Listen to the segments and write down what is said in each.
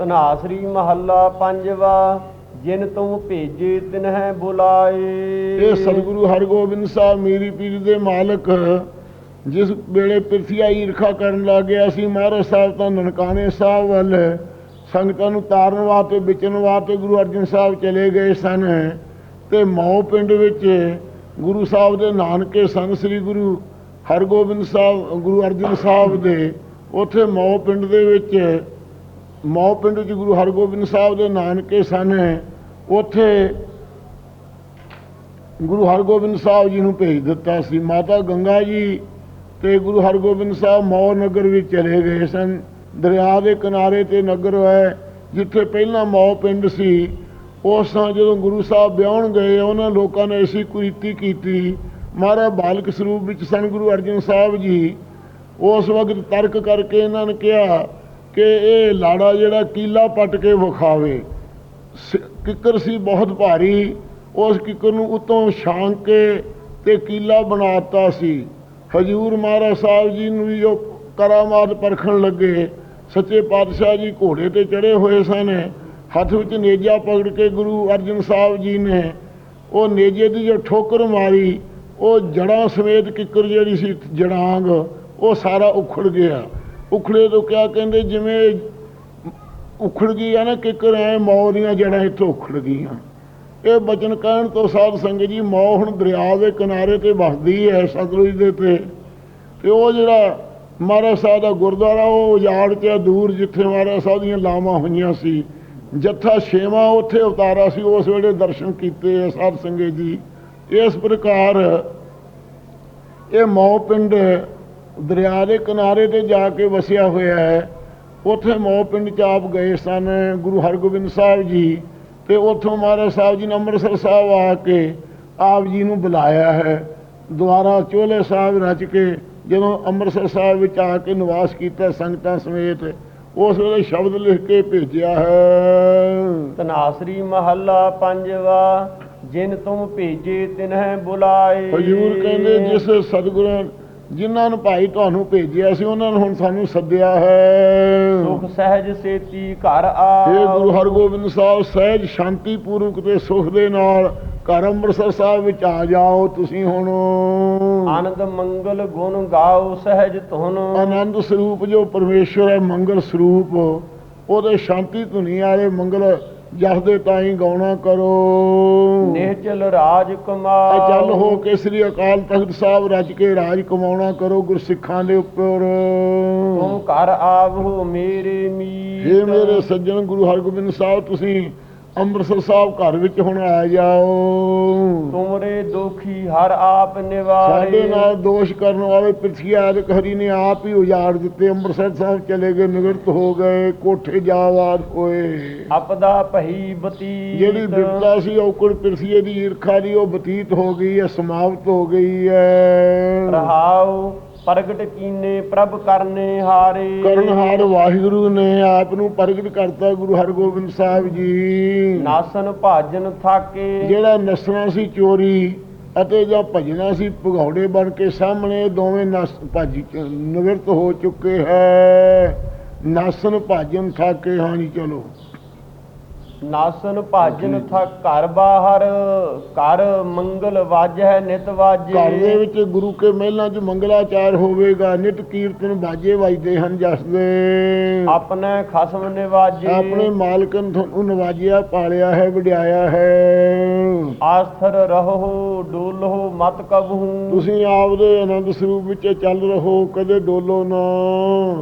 ਤਨਾਸਰੀ ਮਹੱਲਾ ਪੰਜਵਾ, ਜਿਨ ਤੂੰ ਭੇਜੇ ਤਿਨਹਿ ਬੁਲਾਏ। ਇਹ ਸਤਿਗੁਰੂ ਹਰਗੋਬਿੰਦ ਸਾਹਿਬ, ਮੇਰੀ ਪੀਰ ਦੇ ਮਾਲਕ, ਜਿਸ ਵੇਲੇ ਪਿਰਥੀਆ ਈਰਖਾ ਕਰਨ ਲੱਗ ਗਿਆ ਸੀ, ਮਹਾਰਾਜ ਸਾਹਿਬ ਤਾਂ ਨਨਕਾਣੇ ਸਾਹਿਬ ਵੱਲ, ਸੰਗਤਾਂ ਨੂੰ ਤਾਰਨ ਵਾਸਤੇ ਵਿਚਨ ਵਾਸਤੇ ਗੁਰੂ ਅਰਜਨ ਸਾਹਿਬ ਚਲੇ ਗਏ ਸਨ। ਤੇ ਮੌ ਪਿੰਡ ਵਿੱਚ ਗੁਰੂ ਸਾਹਿਬ ਦੇ ਨਾਨਕੇ ਸਨ ਸ੍ਰੀ ਗੁਰੂ ਹਰਗੋਬਿੰਦ ਸਾਹਿਬ, ਗੁਰੂ ਅਰਜਨ ਸਾਹਿਬ ਦੇ, ਉੱਥੇ ਮੌ ਪਿੰਡ ਦੇ ਵਿੱਚ ਮੌ ਪਿੰਡ ਵਿੱਚ ਗੁਰੂ ਹਰਗੋਬਿੰਦ ਸਾਹਿਬ ਦੇ ਨਾਨਕੇ ਸਨ। ਉੱਥੇ ਗੁਰੂ ਹਰਗੋਬਿੰਦ ਸਾਹਿਬ ਜੀ ਨੂੰ ਭੇਜ ਦਿੱਤਾ ਸੀ। ਮਾਤਾ ਗੰਗਾ ਜੀ ਤੇ ਗੁਰੂ ਹਰਗੋਬਿੰਦ ਸਾਹਿਬ ਮੌ ਨਗਰ ਵਿੱਚ ਚਲੇ ਗਏ ਸਨ। ਦਰਿਆ ਦੇ ਕਿਨਾਰੇ ਤੇ ਨਗਰ ਹੈ, ਜਿੱਥੇ ਪਹਿਲਾਂ ਮੌ ਪਿੰਡ ਸੀ। ਉਸ ਥਾਂ ਜਦੋਂ ਗੁਰੂ ਸਾਹਿਬ ਵਿਆਹਣ ਗਏ, ਉਹਨਾਂ ਲੋਕਾਂ ਨੇ ਐਸੀ ਕੁਰੀਤੀ ਕੀਤੀ। ਮਹਾਰਾਜ ਬਾਲਕ ਸਰੂਪ ਵਿੱਚ ਸਨ ਗੁਰੂ ਅਰਜਨ ਸਾਹਿਬ ਜੀ। ਉਸ ਵਕਤ ਤਰਕ ਕਰਕੇ ਇਹਨਾਂ ਨੇ ਕਿਹਾ ਕਿ ਇਹ ਲਾੜਾ ਜਿਹੜਾ ਕੀਲਾ ਪੱਟ ਕੇ ਵਿਖਾਵੇ। ਕਿੱਕਰ ਸੀ ਬਹੁਤ ਭਾਰੀ। ਉਸ ਕਿੱਕਰ ਨੂੰ ਉਤੋਂ ਛਾਂਕ ਕੇ ਤੇ ਕੀਲਾ ਬਣਾਤਾ ਸੀ। ਹਜੂਰ ਮਹਾਰਾਜ ਸਾਹਿਬ ਜੀ ਨੂੰ ਵੀ ਜੋ ਕਰਾਮਾਤ ਪਰਖਣ ਲੱਗੇ। ਸੱਚੇ ਪਾਤਸ਼ਾਹ ਜੀ ਘੋੜੇ ਤੇ ਚੜੇ ਹੋਏ ਸਨ। ਹੱਥ ਵਿੱਚ ਨੇਜਾ ਪਕੜ ਕੇ ਗੁਰੂ ਅਰਜਨ ਸਾਹਿਬ ਜੀ ਨੇ ਉਹ ਨੇਜੇ ਦੀ ਜੋ ਠੋਕਰ ਮਾਰੀ, ਉਹ ਜੜਾਂ ਸਮੇਤ ਕਿੱਕਰ ਜਿਹੜੀ ਸੀ ਜੜਾਂਗ ਉਹ ਸਾਰਾ ਉਖੜ ਗਿਆ। ਉਖੜੇ ਤੋਂ ਕਿਆ ਕਹਿੰਦੇ, ਜਿਵੇਂ ਉਖੜ ਗਈ ਆ ਨਾ ਕਿੱਕਰ ਐ ਮੌ ਦੀਆਂ ਜੜਾਂ ਇੱਥੋਂ ਉਖੜ ਗਈਆਂ। ਇਹ ਬਚਨ ਕਹਿਣ ਤੋਂ ਸਾਧ ਸੰਗਤ ਜੀ ਮੌ ਹੁਣ ਦਰਿਆ ਦੇ ਕਿਨਾਰੇ ਤੇ ਵਸਦੀ ਹੈ ਸਤਲੁਜ ਦੇ ਤੇ। ਤੇ ਉਹ ਜਿਹੜਾ ਮਹਾਰਾਜ ਸਾਹਿਬ ਦਾ ਗੁਰਦੁਆਰਾ, ਉਹ ਉਜਾੜ ਚ ਦੂਰ ਜਿੱਥੇ ਮਹਾਰਾਜ ਸਾਹਿਬ ਦੀਆਂ ਲਾਵਾਂ ਹੋਈਆਂ ਸੀ, ਜੱਥਾ ਛੇਵਾਂ ਉੱਥੇ ਉਤਾਰਾ ਸੀ, ਉਸ ਵੇਲੇ ਦਰਸ਼ਨ ਕੀਤੇ ਆ ਸਾਧ ਸੰਗਤ ਜੀ। ਇਸ ਪ੍ਰਕਾਰ ਇਹ ਮੌ ਪਿੰਡ ਦਰਿਆ ਦੇ ਕਿਨਾਰੇ ਤੇ ਜਾ ਕੇ ਵਸਿਆ ਹੋਇਆ ਹੈ। ਉੱਥੇ ਮੌ ਪਿੰਡ ਚ ਆਪ ਗਏ ਸਨ ਗੁਰੂ ਹਰਗੋਬਿੰਦ ਸਾਹਿਬ ਜੀ ਤੇ ਉੱਥੋਂ ਮਹਾਰਾਜ ਸਾਹਿਬ ਜੀ ਨੇ ਅੰਮ੍ਰਿਤਸਰ ਸਾਹਿਬ ਆ ਕੇ ਆਪ ਜੀ ਨੂੰ ਬੁਲਾਇਆ ਹੈ। ਦੁਆਰਾ ਚੋਲੇ ਸਾਹਿਬ ਰਚ ਕੇ ਜਦੋਂ ਅੰਮ੍ਰਿਤਸਰ ਸਾਹਿਬ ਵਿੱਚ ਆ ਕੇ ਨਿਵਾਸ ਕੀਤਾ ਸੰਗਤਾਂ ਸਮੇਤ ਉਸ ਵੇਲੇ ਸ਼ਬਦ ਲਿਖ ਕੇ ਭੇਜਿਆ ਹੈ। ਤਨਾਸਰੀ ਮਹੱਲਾ ਪੰਜਵਾ ਜਿਨ ਤੂੰ ਭੇਜੇ ਤਿਨਹਿ ਬੁਲਾਏ। ਹਜੂਰ ਕਹਿੰਦੇ ਜਿਸ ਸਤਿਗੁਰਾਂ ਜਿਨ੍ਹਾਂ ਨੂੰ ਭਾਈ ਤੁਹਾਨੂੰ ਭੇਜਿਆ ਸੀ ਉਹਨਾਂ ਨੂੰ ਹੁਣ ਸਾਨੂੰ ਸੱਦਿਆ ਹੈ। ਸੁਖ ਸਹਿਜ ਸੇਤੀ ਘਰ ਇਹ ਗੁਰੂ ਆ ਹਰਗੋਬਿੰਦ ਸਾਹਿਬ ਸਹਿਜ ਸ਼ਾਂਤੀ ਪੂਰਵਕ ਤੇ ਸੁਖ ਦੇ ਨਾਲ ਘਰ ਅੰਮ੍ਰਿਤਸਰ ਸਾਹਿਬ ਵਿੱਚ ਆ ਜਾਓ ਤੁਸੀਂ ਹੁਣ। ਆਨੰਦ ਮੰਗਲ ਗੁਣ ਗਾਓ ਸਹਿਜ ਧੁਨ। ਆਨੰਦ ਸਰੂਪ ਜੋ ਪਰਮੇਸ਼ਵਰ ਹੈ ਮੰਗਲ ਸਰੂਪ ਉਹਦੇ ਸ਼ਾਂਤੀ ਧੁਨੀ ਵਾਲੇ ਮੰਗਲ ਜਸਦੇ ਤਾਈਂ ਗਾਉਣਾ ਕਰੋ। ਨਿਹਚਲ ਰਾਜ ਕਮਾਓ ਅਚਲ ਹੋ ਕੇ ਸ੍ਰੀ ਅਕਾਲ ਤਖਤ ਸਾਹਿਬ ਰਜ ਕੇ ਰਾਜ ਕਮਾਉਣਾ ਕਰੋ ਗੁਰਸਿੱਖਾਂ ਦੇ ਉੱਪਰ। ਤੂੰ ਘਰ ਆਵੋ ਮੇਰੇ ਮੀਤ। ਇਹ ਮੇਰੇ ਸੱਜਣ ਗੁਰੂ ਹਰਗੋਬਿੰਦ ਸਾਹਿਬ ਤੁਸੀਂ ਅੰਮ੍ਰਿਤਸਰ ਸਾਹਿਬ ਘਰ ਵਿੱਚ ਹੁਣ ਆ ਜਾਓ। ਤੁਮਰੇ ਦੁਖੀ ਹਰ ਆਪ ਨਿਵਾਰੇ। ਸਾਡੇ ਨਾਲ ਦੋਸ਼ ਕਰਨ ਵਾਲੇ ਪ੍ਰਿਥੀਆਦਿਕ ਹਰੀ ਨੇ ਆਪ ਹੀ ਉਜਾੜ ਦਿੱਤੇ। ਅੰਮ੍ਰਿਤਸਰ ਸਾਹਿਬ ਚਲੇ ਗਏ ਨਿਗਰਤ ਹੋ ਗਏ ਕੋਠੇ ਜਾਵਾਦ ਹੋਏ। ਆਪਦਾ ਭਈ ਬਤੀ ਜਿਹੜੀ ਬਿਪਤਾ ਸੀ ਔਕੜ ਪ੍ਰਿਥੀਏ ਦੀ ਈਰਖਾ ਦੀ ਉਹ ਬਤੀਤ ਹੋ ਗਈ ਹੈ ਸਮਾਪਤ ਹੋ ਗਈ ਹੈ। ਰਹਾਉ ਪ੍ਰਗਟ ਕੀਨੇ ਪ੍ਰਭ ਕਰਨੇ ਹਾਰੇ। ਕਰਨਹਾਰ ਵਾਹਿਗੁਰੂ ਨੇ ਆਪ ਨੂੰ ਪ੍ਰਗਟ ਕਰਤਾ ਗੁਰੂ ਹਰਗੋਬਿੰਦ ਸਾਹਿਬ ਜੀ। ਨਾਸਨ ਭਾਜਨ ਥਾਕੇ। ਜਿਹੜਾ ਨਸਣਾ ਸੀ ਚੋਰੀ ਅਤੇ ਜਾਂ ਭਜਣਾ ਸੀ ਭਗੌੜੇ ਬਣ ਕੇ ਸਾਹਮਣੇ ਦੋਵੇਂ ਨਸ ਭੱਜ ਨਿਵਰਤ ਹੋ ਚੁੱਕੇ ਹੈ। ਨਾਸਨ ਭਾਜਨ ਥਾਕੇ ਹਾਂਜੀ ਚਲੋ। ਨਾਸਨ ਭਾਜਨ ਥਾ ਘਰ ਬਾਹਰ ਘਰ ਮੰਗਲ ਵਾਜੈ ਨਿਤ ਵਾਜੇ। ਘਰ ਦੇ ਵਿੱਚ ਗੁਰੂ ਕੇ ਮਹਿਲਾਂ 'ਚ ਮੰਗਲਾਚਾਰ ਹੋਵੇਗਾ ਨਿਤ ਕੀਰਤਨ ਬਾਜੇ ਵੱਜਦੇ ਹਨ ਜਸ ਦੇ ਆਪਣੇ ਖਸਮ ਨਿਵਾਜੇ। ਆਪਣੇ ਮਾਲਕ ਨੇ ਤੁਹਾਨੂੰ ਨਵਾਜਿਆ ਪਾਲਿਆ ਹੈ ਵਡਿਆਇਆ ਹੈ। ਆਸਥਰ ਰਹੋ ਡੋਲੋ ਮਤ ਕਬਹੂ। ਤੁਸੀਂ ਆਪਦੇ ਆਨੰਦ ਸਰੂਪ ਵਿੱਚ ਚੱਲ ਰਹੋ ਕਦੇ ਡੋਲੋ ਨਾ।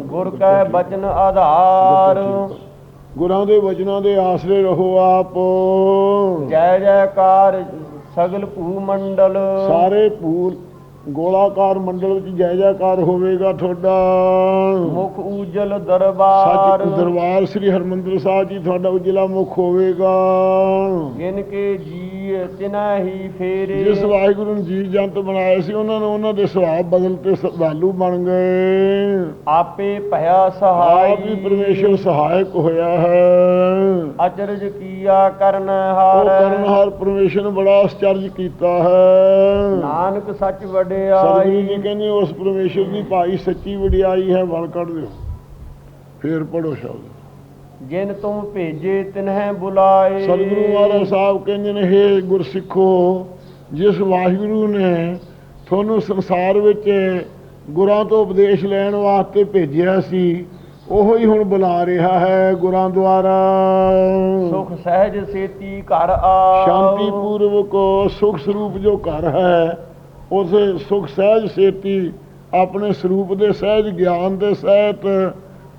ਗੁਰ ਕੈ ਬਚਨ ਆਧਾਰ। ਗੁਰਾਂ ਦੇ ਵਚਨਾਂ ਦੇ ਆਸਰੇ ਰਹੋ ਆਪ। ਜੈ ਜੈਕਾਰ ਸਗਲ ਭੂ ਮੰਡਲ। ਸਾਰੇ ਭੂਲ ਗੋਲਾਕਾਰ ਮੰਡਲ ਵਿੱਚ ਜੈ ਜੈਕਾਰ ਹੋਵੇਗਾ ਤੁਹਾਡਾ। ਮੁਖ ਉਜਲ ਦਰਬਾਰ। ਸੱਚ ਦਰਬਾਰ ਸ੍ਰੀ ਹਰਮੰਦਰ ਸਾਹਿਬ ਜੀ ਤੁਹਾਡਾ ਉਜਲਾ ਮੁਖ ਹੋਵੇਗਾ। ਜਿਨ ਕੇ ਜੀ ਤਿਨਾ ਹੀ ਫੇਰੇ। ਜਿਸ ਵਾਹਿਗੁਰੂ ਨੇ ਜੀ ਜੰਤ ਬਣਾਏ ਸੀ ਉਹਨਾਂ ਨੂੰ ਉਹਨਾਂ ਦੇ ਸੁਭਾਅ ਬਦਲ ਤੇ ਸਦਾਲੂ ਬਣ ਗਏ। ਆਪੇ ਭਇਆ ਆਪ ਸਹਾਈ ਵੀ ਪਰਮੇਸ਼ਰ ਸਹਾਇਕ ਹੋਇਆ ਹੈ। ਅਚਰਜ ਕੀਆ ਕਰਨ ਉਹ ਹਾਰ ਕਰਨਹਾਰ ਪਰਮੇਸ਼ਰ ਨੇ ਬੜਾ ਅਸਚਰਜ ਕੀਤਾ ਹੈ। ਨਾਨਕ ਸੱਚ ਸਤਿਗੁਰੂ ਜੀ ਵਡਿਆਈ ਕਹਿੰਦੇ ਉਸ ਪਰਮੇਸ਼ਰ ਦੀ ਭਾਈ ਸੱਚੀ ਵਡਿਆਈ ਹੈ ਵਲ ਕੱਢ ਦਿਓ। ਫੇਰ ਪੜੋ ਸ਼ਬਦ। ਜਿਨ ਤੁਮ ਭੇਜੇ ਤਿਨਹਿ ਬੁਲਾਏ। ਸਤਿਗੁਰੂ ਮਹਾਰਾਜ ਸਾਹਿਬ ਕਹਿੰਦੇ ਨੇ ਹੇ ਗੁਰਸਿੱਖੋ ਜਿਸ ਵਾਹਿਗੁਰੂ ਨੇ ਤੁਹਾਨੂੰ ਸੰਸਾਰ ਵਿੱਚ ਗੁਰਾਂ ਤੋਂ ਉਪਦੇਸ਼ ਲੈਣ ਵਾਸਤੇ ਭੇਜਿਆ ਸੀ ਉਹੋ ਹੀ ਹੁਣ ਬੁਲਾ ਰਿਹਾ ਹੈ ਗੁਰਾਂ ਦੁਆਰਾ। ਸੁਖ ਸਹਿਜ ਸੇਤੀ ਘਰ ਆ ਸ਼ਾਂਤੀ ਪੂਰਵਕ ਸੁਖ ਸਰੂਪ ਜੋ ਘਰ ਹੈ ਉਸ ਸੁਖ ਸਹਿਜ ਸੇਤੀ ਆਪਣੇ ਸਰੂਪ ਦੇ ਸਹਿਜ ਗਿਆਨ ਦੇ ਸਹਿਤ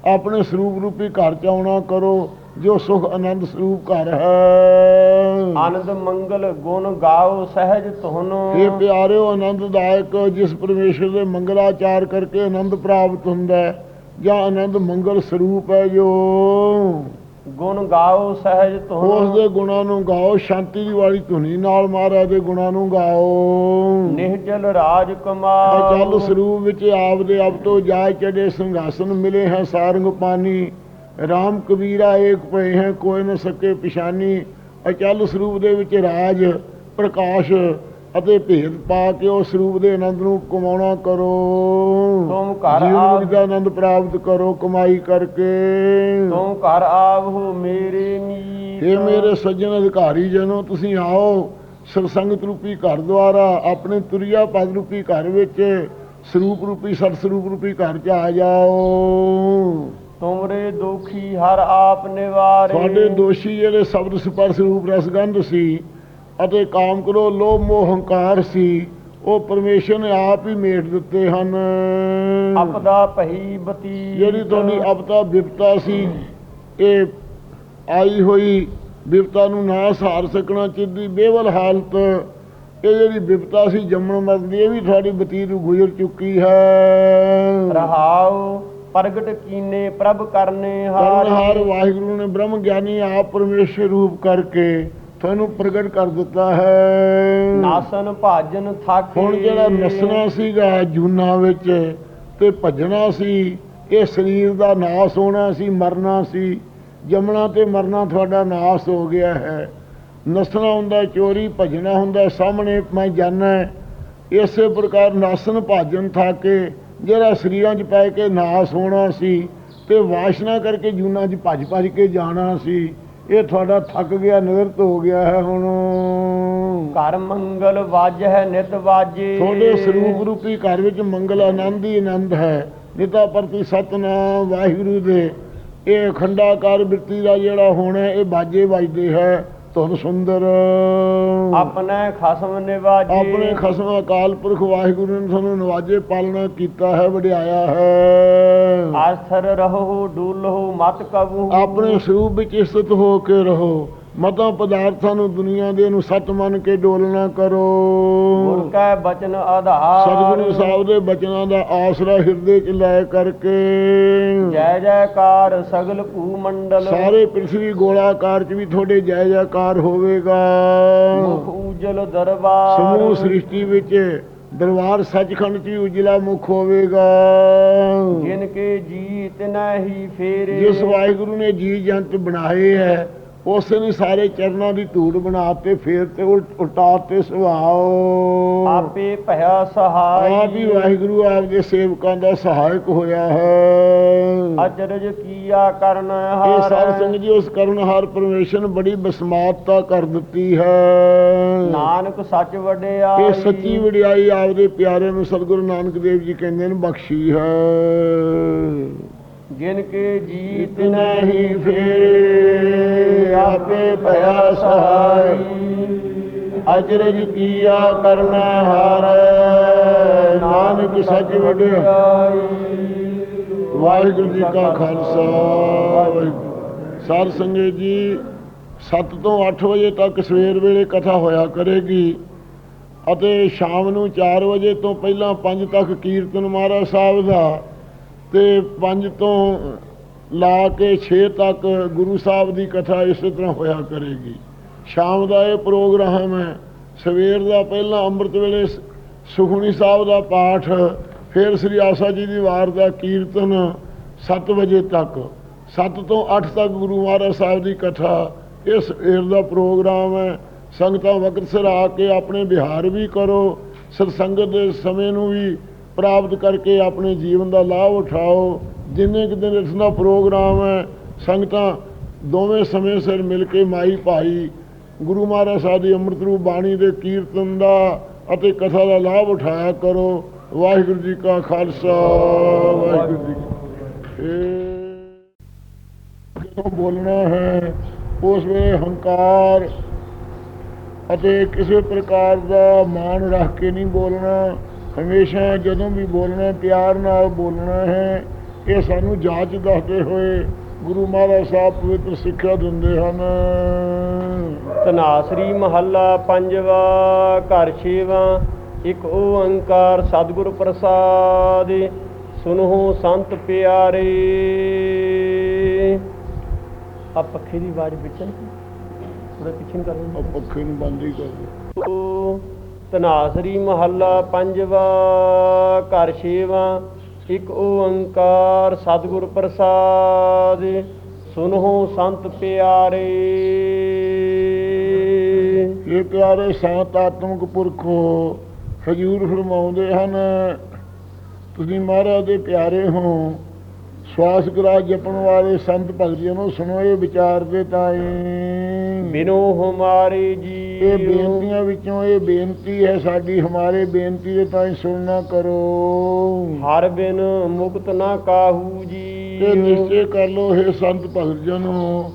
ਆਪਣੇ ਸਰੂਪ ਰੂਪੀ ਘਰ ਚ ਆਉਣਾ ਕਰੋ ਜੋ ਸੁਖ ਆਨੰਦ ਸਰੂਪ ਘਰ ਹੈ। ਆਨੰਦ ਮੰਗਲ ਗੁਣ ਗਾਓ ਸਹਿਜ ਤੁਹਾਨੂੰ ਇਹ ਪਿਆਰਿਓ ਆਨੰਦਦਾਇਕ ਜਿਸ ਪਰਮੇਸ਼ਰ ਦੇ ਮੰਗਲਾਚਾਰ ਕਰਕੇ ਆਨੰਦ ਪ੍ਰਾਪਤ ਹੁੰਦਾ ਹੈ ਜਾਂ ਆਨੰਦ ਮੰਗਲ ਸਰੂਪ ਹੈ ਜੋ। ਗੁਣ ਗਾਓ ਸਹਿਜ ਉਸ ਤੁਹਾਨੂੰ ਦੇ ਗੁਣਾਂ ਨੂੰ ਗਾਓ ਸ਼ਾਂਤੀ ਦੀ ਵਾਲੀ ਧੁਨੀ ਨਾਲ ਮਹਾਰਾਜ ਦੇ ਗੁਣਾਂ ਨੂੰ ਗਾਓ। ਨਿਹਜਲ ਰਾਜ ਕਮਾਓ ਅਚਲ ਸਰੂਪ ਵਿੱਚ ਆਪ ਦੇ ਆਪ ਤੋਂ ਜਾਇ ਚੜੇ ਸਿੰਘਾਸਨ ਮਿਲੇ ਹੈ ਸਾਰੰਗ ਪਾਨੀ। RAM ਕਬੀਰਾ ਏਕ ਪਏ ਹੈ ਕੋਈ ਨ ਸਕੇ ਪਿਛਾਨੀ। ਅਚਲ ਸਰੂਪ ਦੇ ਵਿੱਚ ਰਾਜ ਪ੍ਰਕਾਸ਼ ਅਤੇ ਭੇਦ ਪਾ ਕੇ ਉਸ ਸਰੂਪ ਦੇ ਆਨੰਦ ਨੂੰ ਕਮਾਉਣਾ ਕਰੋ। ਤੁਮ ਘਰ ਆਪ- ਦਾ ਆਨੰਦ ਪ੍ਰਾਪਤ ਕਰੋ ਕਮਾਈ ਕਰਕੇ। ਤੂੰ ਘਰ ਆਵਹੁ ਮੇਰੇ ਮੀਤ ਇਹ ਮੇਰੇ ਸੱਜਣ ਅਧਿਕਾਰੀ ਜਨੋ ਤੁਸੀਂ ਆਓ ਸਰਸੰਗਤ ਰੂਪੀ ਘਰ ਦੁਆਰਾ ਆਪਣੇ ਤੁਰਿਆ ਪਦ ਰੂਪੀ ਘਰ ਵਿੱਚ ਸਰੂਪ ਰੂਪੀ ਸਤ ਸਰੂਪ ਰੂਪੀ ਘਰ ਚ ਆ ਜਾਓ। ਤੁਮਰੇ ਦੁਖੀ ਹਰ ਆਪ ਨਿਵਾਰੇ। ਤੁਹਾਡੇ ਦੋਸ਼ੀ ਜਿਹੜੇ ਸ਼ਬਦ ਸਪਰਸ਼ ਰੂਪ ਰਸਗੰਧ ਸੀ ਅਤੇ ਕਾਮ ਕਰੋ ਲੋਭ ਮੋਹ ਹੰਕਾਰ ਸੀ। ਉਹ ਪਰਮੇਸ਼ਰ ਨੇ ਆਪ ਹੀ ਮੇਟ ਦਿੱਤੇ ਹਨ। ਆਪਦਾ ਭਈ ਬਤੀ ਜਿਹੜੀ ਤੁਹਾਡੀ ਅਪਤਾ ਵਿਪਤਾ ਸੀ ਇਹ ਆਈ ਹੋਈ ਵਿਪਤਾ ਨੂੰ ਨਾ ਸਹਾਰ ਸਕਣਾ ਚਿੱਦੀ ਬੇਵਲ ਹਾਲਤ। ਇਹ ਜਿਹੜੀ ਵਿਪਤਾ ਸੀ ਜੰਮਣ ਮਰਨ ਦੀ ਇਹ ਵੀ ਤੁਹਾਡੀ ਬਤੀਤ ਗੁਜ਼ਰ ਚੁੱਕੀ ਹੈ। ਰਹਾਉ ਪ੍ਰਗਟ ਕੀਨੇ ਪ੍ਰਭ ਕਰਨੇ ਕਰਨਹਾਰ ਹਾਰ ਵਾਹਿਗੁਰੂ ਨੇ ਬ੍ਰਹਮ ਗਿਆਨੀ ਆਪ ਪਰਮੇਸ਼ਰ ਰੂਪ ਕਰਕੇ ਤੁਹਾਨੂੰ ਪ੍ਰਗਟ ਕਰ ਦਿੱਤਾ ਹੈ। ਨਾਸਨ ਭਾਜਨ ਥਾਕੇ। ਹੁਣ ਜਿਹੜਾ ਨਸਣਾ ਸੀਗਾ ਜੂਨਾ ਵਿੱਚ ਤੇ ਭੱਜਣਾ ਸੀ ਇਹ ਸਰੀਰ ਦਾ ਨਾਸ ਹੋਣਾ ਸੀ ਮਰਨਾ ਸੀ। ਜੰਮਣਾ ਤੇ ਮਰਨਾ ਤੁਹਾਡਾ ਨਾਸ ਹੋ ਗਿਆ ਹੈ। ਨਸਣਾ ਹੁੰਦਾ ਚੋਰੀ ਭੱਜਣਾ ਹੁੰਦਾ ਸਾਹਮਣੇ ਮੈਂ ਜਾਣਾ। ਇਸੇ ਪ੍ਰਕਾਰ ਨਾਸਨ ਭਾਜਨ ਥਾਕੇ ਜਿਹੜਾ ਸਰੀਰਾਂ 'ਚ ਪੈ ਕੇ ਨਾਸ ਹੋਣਾ ਸੀ ਤੇ ਵਾਸ਼ਨਾ ਕਰਕੇ ਜੂਨਾ 'ਚ ਭੱਜ ਭੱਜ ਕੇ ਜਾਣਾ ਸੀ। ਇਹ ਤੁਹਾਡਾ ਥੱਕ ਗਿਆ ਨਿਵਰਤ ਹੋ ਗਿਆ ਹੈ ਹੁਣ। ਘਰ ਮੰਗਲ ਵਾਜੈ ਨਿਤ ਵਾਜੇ। ਤੁਹਾਡੇ ਸਰੂਪ ਰੂਪੀ ਘਰ ਵਿੱਚ ਮੰਗਲ ਆਨੰਦ ਹੀ ਆਨੰਦ ਹੈ। ਨਿਤਾ ਪ੍ਰਤੀ ਸਤਨਾਮ ਵਾਹਿਗੁਰੂ ਦੇ। ਇਹ ਅਖੰਡਾਕਾਰ ਬਿਰਤੀ ਦਾ ਜਿਹੜਾ ਹੋਣਾ ਹੈ, ਇਹ ਬਾਜੇ ਵੱਜਦੇ ਹੈ। ਤੁਧ ਸੁੰਦਰ। ਆਪਣੇ ਖਸਮ ਨਿਵਾਜੇ। ਆਪਣੇ ਖਸਮ ਅਕਾਲ ਪੁਰਖ ਵਾਹਿਗੁਰੂ ਨੇ ਤੁਹਾਨੂੰ ਨਵਾਜੇ ਪਾਲਣਾ ਕੀਤਾ ਹੈ ਵਡਿਆਇਆ ਹੈ। ਆਸਥਰ ਰਹੋ ਡੂਲਹੁ ਮਤ ਕਬੂ ਆਪਣੇ ਸਰੂਪ ਵਿੱਚ ਸਥਿਤ ਹੋ ਕੇ ਰਹੋ। ਮਤਾਂ ਪਦਾਰਥਾਂ ਨੂੰ ਦੁਨੀਆ ਦੇ ਨੂੰ ਸਤ ਮੰਨ ਕੇ ਡੋਲਣਾ ਕਰੋ। ਗੁਰ ਕੈ ਬਚਨ ਆਧਾਰ। ਸਤਿਗੁਰੂ ਸਾਹਿਬ ਦੇ ਬਚਨਾਂ ਦਾ ਆਸਰਾ ਹਿਰਦੇ 'ਚ ਲੈ ਕਰਕੇ। ਜੈ ਜੈਕਾਰ ਸਗਲ ਭੂ ਮੰਡਲ ਸਾਰੇ ਪ੍ਰਿਥਵੀ ਗੋਲਾਕਾਰ 'ਚ ਵੀ ਤੁਹਾਡੇ ਜੈ ਜੈਕਾਰ ਹੋਵੇਗਾ। ਮੁਖ ਉਜਲ ਦਰਬਾਰ। ਸਮੂਹ ਸ੍ਰਿਸ਼ਟੀ ਵਿੱਚ ਦਰਬਾਰ ਸੱਚਖੰਡ 'ਚ ਵੀ ਉਜਲਾ ਮੁਖ ਹੋਵੇਗਾ। ਜਿਨ ਕੇ ਜੀਤ ਨਹੀਂ ਫੇਰੇ। ਜਿਸ ਵਾਹਿਗੁਰੂ ਨੇ ਜੀ ਜੰਤ ਬਣਾਏ ਹੈ ਉਸ ਨੇ ਸਾਰੇ ਚਰਨਾਂ ਦੀ ਧੂੜ ਬਣਾਤੇ ਫੇਰ ਤੇ ਉਲਟ- ਉਲਟਾਤੇ ਸੁਭਾਓ ਆਪੇ ਭਇਆ ਸਹਾਈ। ਆਪ ਹੀ ਵਾਹਿਗੁਰੂ ਆਪਦੇ ਸੇਵਕਾਂ ਦਾ ਸਹਾਇਕ ਹੋਇਆ ਹੈ। ਅਚਰਜ ਕੀਆ ਕਰਨ ਇਹ ਸਾਧ ਹਾਰ ਸੰਗਤ ਜੀ ਉਸ ਕਰਨਹਾਰ ਪਰਮੇਸ਼ਰ ਨੇ ਬੜੀ ਬਸਮਾਤਤਾ ਕਰ ਦਿੱਤੀ ਹੈ। ਨਾਨਕ ਸੱਚ ਵਡਿਆਈ। ਇਹ ਸੱਚੀ ਵਡਿਆਈ ਆਪਦੇ ਪਿਆਰੇ ਨੂੰ ਸਤਿਗੁਰੂ ਨਾਨਕ ਦੇਵ ਜੀ ਕਹਿੰਦੇ ਨੇ ਬਖਸ਼ੀ ਹੈ। ਜਿਨ ਕੇ ਜੀਤ ਨਹੀਂ ਫੇਰੇ ਆਪੇ ਭਇਆ ਸਹਾਈ ਅਜਰਜ ਕੀਆ ਕਰਨਾ ਹਾਰ ਨਾਨਕ ਸੱਚ ਵਡਿਆਈ। ਵਾਹਿਗੁਰੂ ਜੀ ਕਾ ਖਾਲਸਾ ਸਾਧ ਸੰਗਤ ਜੀ 7 ਤੋਂ 8 ਵਜੇ ਤੱਕ ਸਵੇਰ ਵੇਲੇ ਕਥਾ ਹੋਇਆ ਕਰੇਗੀ ਅਤੇ ਸ਼ਾਮ ਨੂੰ 4 ਵਜੇ ਤੋਂ ਪਹਿਲਾਂ 5 ਤੱਕ ਕੀਰਤਨ ਮਹਾਰਾਜ ਸਾਹਿਬ ਦਾ ਤੇ 5 ਤੋਂ ਲਾ ਕੇ 6 ਤੱਕ ਗੁਰੂ ਸਾਹਿਬ ਦੀ ਕਥਾ ਇਸੇ ਤਰ੍ਹਾਂ ਹੋਇਆ ਕਰੇਗੀ। ਸ਼ਾਮ ਦਾ ਇਹ ਪ੍ਰੋਗਰਾਮ ਹੈ। ਸਵੇਰ ਦਾ ਪਹਿਲਾਂ ਅੰਮ੍ਰਿਤ ਵੇਲੇ ਸ- ਸਾਹਿਬ ਦਾ ਪਾਠ, ਫਿਰ ਸ੍ਰੀ ਆਸਾ ਜੀ ਦੀ ਵਾਰ ਦਾ ਕੀਰਤਨ 7 ਵਜੇ ਤੱਕ। 7 ਤੋਂ 8 ਤੱਕ ਗੁਰੂ ਮਹਾਰਾਜ ਸਾਹਿਬ ਦੀ ਕਥਾ ਇਸ ਸਵੇਰ ਦਾ ਪ੍ਰੋਗਰਾਮ ਹੈ। ਸੰਗਤਾਂ ਵਕਤ ਸਿਰ ਆ ਕੇ ਆਪਣੇ ਵਿਹਾਰ ਵੀ ਕਰੋ। ਸਤਸੰਗਤ ਦੇ ਸਮੇਂ ਨੂੰ ਵੀ ਪ੍ਰਾਪਤ ਕਰਕੇ ਆਪਣੇ ਜੀਵਨ ਦਾ ਲਾਭ ਉਠਾਓ। ਜਿੰਨੇ ਕੁ ਦਿਨ ਇਸ ਦਾ ਪ੍ਰੋਗਰਾਮ ਹੈ, ਸੰਗਤਾਂ ਦੋਵੇਂ ਸਮੇਂ ਸਿਰ ਮਿਲ ਕੇ ਮਾਈ ਭਾਈ, ਗੁਰੂ ਮਹਾਰਾਜ ਸਾਹਿਬ ਦੀ ਅੰਮ੍ਰਿਤ ਰੂਪ ਬਾਣੀ ਦੇ ਕੀਰਤਨ ਦਾ ਅਤੇ ਕਥਾ ਦਾ ਲਾਭ ਉਠਾਇਆ ਕਰੋ। ਵਾਹਿਗੁਰੂ ਜੀ ਕਾ ਖਾਲਸਾ, ਵਾਹਿਗੁਰੂ ਜੀ ਕੀ ਜਦੋਂ ਬੋਲਣਾ ਹੈ, ਉਸ ਵੇਲੇ ਹੰਕਾਰ ਅਤੇ ਕਿਸੇ ਪ੍ਰਕਾਰ ਦਾ ਮਾਣ ਰੱਖ ਕੇ ਨਹੀਂ ਬੋਲਣਾ। ਹਮੇਸ਼ਾ ਜਦੋਂ ਵੀ ਬੋਲਣਾ ਪਿਆਰ ਨਾਲ ਬੋਲਣਾ ਹੈ ਇਹ ਸਾਨੂੰ ਜਾਂਚ ਦੱਸਦੇ ਹੋਏ ਗੁਰੂ ਮਹਾਰਾਜ ਸਾਹਿਬ ਪਵਿੱਤਰ ਸਿੱਖਿਆ ਦਿੰਦੇ ਹਨ। ਤਨਾਸਰੀ ਮਹੱਲਾ ਪੰਜਵਾ ਘਰ ਛੇਵਾ ਇੱਕ ਓੰਕਾਰ ਸਤਿਗੁਰ ਪ੍ਰਸਾਦ ਸੁਨੋ ਸੰਤ ਪਿਆਰੇ। ਆ ਪੱਖੇ ਦੀ ਆਵਾਜ਼ ਵਿੱਚ ਥੋੜਾ ਪਿੱਛੇ ਕਰ ਪੱਖੇ ਨੂੰ ਬੰਦ ਹੀ ਕਰ ਦਿਓ। ਓ ਤਨਾਸਰੀ ਮਹੱਲਾ ਪੰਜਵਾ, ਘਰ ਛੇਵਾ, ਇੱਕ ਓੰਕਾਰ ਸਤਿਗੁਰ ਪ੍ਰਸਾਦ ਸੁਨੋ ਸੰਤ ਪਿਆਰੇ। ਇਹ ਪਿਆਰੇ ਸੰਤ ਆਤਮਿਕ ਪੁਰਖੋ, ਹਜੂਰ ਫਰਮਾਉਂਦੇ ਹਨ, ਤੁਸੀਂ ਮਹਾਰਾਜ ਦੇ ਪਿਆਰੇ ਹੋ, ਸਵਾਸ ਗਰਾ ਜਪਣ ਵਾਲੇ ਸੰਤ ਭਗਤ ਜੀ ਨੂੰ ਸੁਣੋ ਇਹ ਵਿਚਾਰ ਦੇ ਤਾਏ। ਬਿਨੋ ਹਮਾਰੇ ਜੀ ਇਹ ਬੇਨਤੀਆਂ ਵਿੱਚੋਂ ਇਹ ਬੇਨਤੀ ਹੈ ਸਾਡੀ ਹਮਾਰੇ ਬੇਨਤੀ ਦੇ ਤਾਈ ਸੁਣਨਾ ਕਰੋ। ਹਰ ਬਿਨ ਮੁਕਤ ਨਾ ਕਾਹੂ ਜੀ। ਇਹ ਨਿਸ਼ਚੈ ਕਰ ਲੋ ਹੈ ਸੰਤ ਭਗਤ ਜਨੋ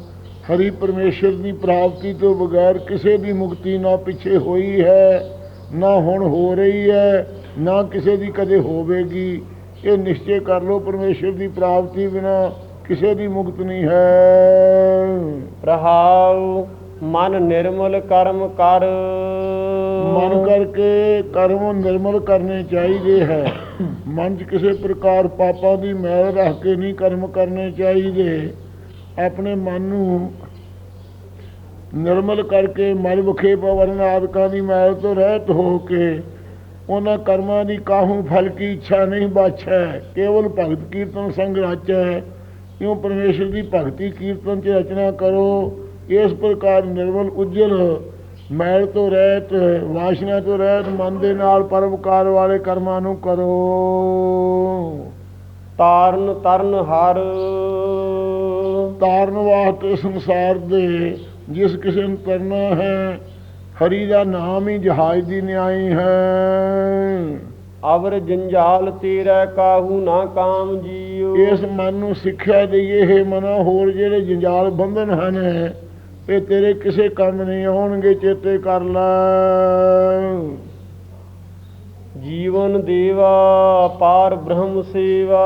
ਹਰੀ ਪਰਮੇਸ਼ਰ ਦੀ ਪ੍ਰਾਪਤੀ ਤੋਂ ਬਗੈਰ ਕਿਸੇ ਦੀ ਮੁਕਤੀ ਨਾ ਪਿੱਛੇ ਹੋਈ ਹੈ ਨਾ ਹੁਣ ਹੋ ਰਹੀ ਹੈ ਨਾ ਕਿਸੇ ਦੀ ਕਦੇ ਹੋਵੇਗੀ। ਇਹ ਨਿਸ਼ਚੈ ਕਰ ਲੋ ਪਰਮੇਸ਼ਰ ਦੀ ਪ੍ਰਾਪਤੀ ਬਿਨਾ ਕਿਸੇ ਦੀ ਮੁਕਤ ਨਹੀਂ ਹੈ। ਰਹਾਉ। ਮਨ ਨਿਰਮਲ ਕਰਮ ਕਰ। ਮਨ ਕਰਕੇ ਕਰਮ ਨਿਰਮਲ ਕਰਨੇ ਚਾਹੀਦੇ ਹੈ। ਮਨ 'ਚ ਕਿਸੇ ਪ੍ਰਕਾਰ ਪਾਪਾਂ ਦੀ ਮੈਲ ਰੱਖ ਕੇ ਨਹੀਂ ਕਰਮ ਕਰਨੇ ਚਾਹੀਦੇ। ਆਪਣੇ ਮਨ ਨੂੰ ਨਿਰਮਲ ਕਰਕੇ ਮਨ ਵਿਖੇ ਪਵਰਨ ਆਦਿਕਾਂ ਦੀ ਮੈਲ ਤੋਂ ਰਹਿਤ ਹੋ ਕੇ ਉਹਨਾਂ ਕਰਮਾਂ ਦੀ ਕਾਹੂ ਫਲ ਕੀ ਇੱਛਾ ਨਹੀਂ ਬਾਛੈ। ਕੇਵਲ ਭਗਤ ਕੀਰਤਨ ਸੰਗ ਰਾਚੈ। ਕਿਉਂ ਪਰਮੇਸ਼ਰ ਦੀ ਭਗਤੀ ਕੀਰਤਨ ਚ ਰਚਨਾ ਕਰੋ। ਇਸ ਪ੍ਰਕਾਰ ਨਿਰਮਲ ਉਜਲ ਮੈਲ ਤੋਂ ਰਹਿਤ ਵਾਸ਼ਨਾ ਤੋਂ ਰਹਿਤ ਮਨ ਦੇ ਨਾਲ ਪਰਮਕਾਰ ਵਾਲੇ ਕਰਮਾਂ ਨੂੰ ਕਰੋ। ਤਾਰਨ ਤਰਨ ਹਰ। ਤਾਰਨ ਵਾਸਤੇ ਸੰਸਾਰ ਦੇ ਜਿਸ ਕਿਸੇ ਨੂੰ ਕਰਨਾ ਹੈ ਹਰੀ ਦਾ ਨਾਮ ਹੀ ਜਹਾਜ਼ ਦੀ ਨਿਆਈ ਹੈ। ਅਵਰ ਜੰਜਾਲ ਤੇਰਾ ਕਾਹੂ ਨਾ ਕਾਮ ਜੀਉ। ਇਸ ਮਨ ਨੂੰ ਸਿੱਖਿਆ ਦਈਏ ਇਹ ਮਨਾ ਹੋਰ ਜਿਹੜੇ ਜੰਜਾਲ ਬੰਧਨ ਹਨ ਇਹ ਤੇਰੇ ਕਿਸੇ ਕੰਮ ਨਹੀਂ ਆਉਣਗੇ ਚੇਤੇ ਕਰ ਲੈ। ਜੀਵਨ ਦੇਵਾ ਪਾਰ ਬ੍ਰਹਮ ਸੇਵਾ।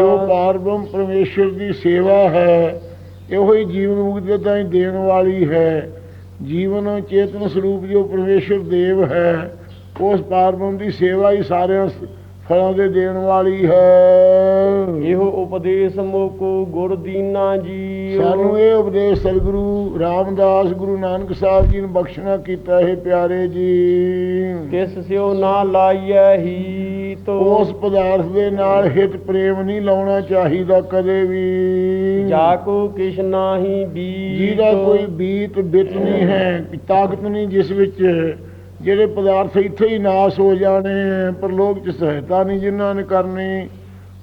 ਜੋ ਪਾਰ ਬ੍ਰਹਮ ਪਰਮੇਸ਼ਰ ਦੀ ਸੇਵਾ ਹੈ ਇਹੋ ਹੀ ਜੀਵਨ ਮੁਕਤੀ ਤਾਂ ਦੇਣ ਵਾਲੀ ਹੈ। ਜੀਵਨ ਚੇਤਨ ਸਰੂਪ ਜੋ ਪਰਮੇਸ਼ਰ ਦੇਵ ਹੈ ਉਸ ਪਾਰ ਬ੍ਰਹਮ ਦੀ ਸੇਵਾ ਹੀ ਸਾਰਿਆਂ ਫਲਾਂ ਦੇ ਦੇਣ ਵਾਲੀ ਹੈ। ਇਹੋ ਉਪਦੇਸ਼ ਮੋਕੋ ਗੁਰ ਦੀਨਾ ਜੀ। ਸਾਨੂੰ ਇਹ ਉਪਦੇਸ਼ ਸਤਿਗੁਰੂ ਰਾਮਦਾਸ ਗੁਰੂ ਨਾਨਕ ਸਾਹਿਬ ਜੀ ਨੇ ਬਖਸ਼ਣਾ ਕੀਤਾ ਹੈ ਪਿਆਰੇ ਜੀ। ਕਿਸ ਸਿਓ ਨਾ ਲਾਈਐ ਹੀ ਤੋ ਉਸ ਪਦਾਰਥ ਦੇ ਨਾਲ ਹਿਤ ਪ੍ਰੇਮ ਨਹੀਂ ਲਾਉਣਾ ਚਾਹੀਦਾ ਕਦੇ ਵੀ। ਜਾ ਕੋ ਕਿਛ ਨਾਹੀ ਬੀ ਜਿਹਦਾ ਕੋਈ ਬੀਤ ਬਿਤ ਨਹੀਂ ਹੈ ਤਾਕਤ ਨਹੀਂ ਜਿਸ ਵਿੱਚ ਜਿਹੜੇ ਪਦਾਰਥ ਇੱਥੇ ਹੀ ਨਾਸ ਹੋ ਜਾਣੇ ਹੈ, ਪਰ ਲੋਕ ਚ ਸਹਾਇਤਾ ਨਹੀਂ ਜਿਨ੍ਹਾਂ ਨੇ ਕਰਨੀ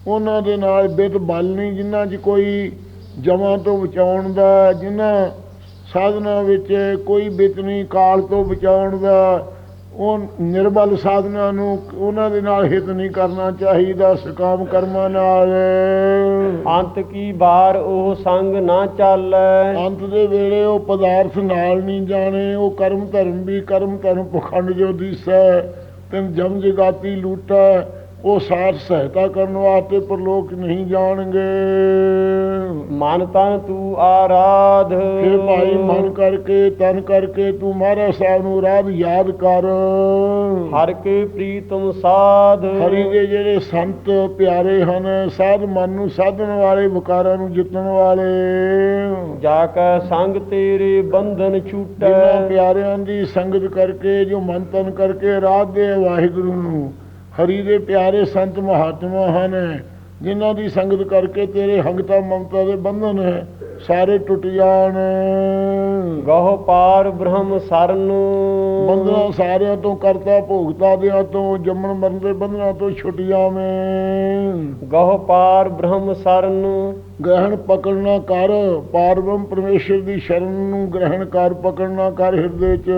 ਉਹਨਾਂ ਦੇ ਨਾਲ ਬਿਤ ਬਲ ਨਹੀਂ ਜਿਨ੍ਹਾਂ 'ਚ ਕੋਈ ਜਮਾਂ ਤੋਂ ਬਚਾਉਣ ਦਾ ਜਿਨ੍ਹਾਂ ਸਾਧਨਾ ਵਿੱਚ ਕੋਈ ਬਿਤ ਨਹੀਂ ਕਾਲ ਤੋਂ ਬਚਾਉਣ ਦਾ ਉਹ ਨਿਰਬਲ ਸਾਧਨਾ ਨੂੰ ਉਹਨਾਂ ਦੇ ਨਾਲ ਹਿਤ ਨਹੀਂ ਕਰਨਾ ਚਾਹੀਦਾ ਸਕਾਮ ਕਰਮਾਂ ਨਾਲ। ਅੰਤ ਕੀ ਬਾਰ ਉਹ ਸੰਗ ਨਾ ਚੱਲੈ? ਅੰਤ ਦੇ ਵੇਲੇ ਉਹ ਪਦਾਰਥ ਨਾਲ ਨਹੀਂ ਜਾਣੇ ਉਹ ਕਰਮ ਧਰਮ ਵੀ ਕਰਮ ਧਰਮ ਪਖੰਡ ਜੋ ਦਿਸੈ ਤੈਨ ਜਮ ਜਗਾਤੀ ਲੂਟਾ। ਉਹ ਸਾਥ ਸਹਾਇਤਾ ਕਰਨ ਵਾਸਤੇ ਪਰਲੋਕ ਨਹੀਂ ਜਾਣਗੇ। ਮਨ ਤਨ ਤੂੰ ਆਰਾਧ। ਫਿਰ ਭਾਈ ਮਨ ਕਰਕੇ ਤਨ ਕਰਕੇ ਤੂੰ ਮਹਾਰਾਜ ਸਾਹਿਬ ਨੂੰ ਰਾਹ ਯਾਦ ਕਰ। ਹਰ ਕੇ ਪ੍ਰੀਤਮ ਸਾਧ। ਹਰੀ ਦੇ ਜਿਹੜੇ ਸੰਤ ਪਿਆਰੇ ਹਨ ਸਾਧ ਮਨ ਨੂੰ ਸਾਧਣ ਵਾਲੇ ਵਿਕਾਰਾਂ ਨੂੰ ਜਿੱਤਣ ਵਾਲੇ। ਜਾ ਕੈ ਸੰਗ ਤੇਰੇ ਬੰਧਨ ਜਿਨ੍ਹਾਂ ਛੂਟੈ ਪਿਆਰਿਆਂ ਦੀ ਸੰਗਤ ਕਰਕੇ ਜੋ ਮਨ ਤਨ ਕਰਕੇ ਰਾਤ ਦੇ ਵਾਹਿਗੁਰੂ ਨੂੰ ਹਰੀ ਦੇ ਪਿਆਰੇ ਸੰਤ ਮਹਾਤਮਾ ਹਨ, ਜਿਨ੍ਹਾਂ ਦੀ ਸੰਗਤ ਕਰਕੇ ਤੇਰੇ ਹੰਗਤਾ ਮਮਤਾ ਦੇ ਬੰਧਨ ਸਾਰੇ ਟੁੱਟ ਜਾਣ। ਗਹੁ ਪਾਰ ਬ੍ਰਹਮ ਸਰਨ। ਬੰਦਨਾ ਸਾਰਿਆਂ ਤੋਂ ਕਰਤਾ ਭੋਗਤਾ ਦਿਆਂ ਤੋਂ ਜੰਮਣ ਮਰਨ ਦੇ ਬੰਧਨਾਂ ਤੋਂ ਛੁੱਟ ਜਾਵੇਂ। ਗਹੁ ਪਾਰ ਬ੍ਰਹਮ ਸਰਨ। ਗ੍ਰਹਿਣ ਪਕੜਨਾ ਕਰ ਪਾਰਬ੍ਰਹਮ ਪਰਮੇਸ਼ਰ ਦੀ ਸ਼ਰਨ ਨੂੰ ਗ੍ਰਹਿਣ ਕਰ ਪਕੜਨਾ ਕਰ ਹਿਰਦੇ ਚ।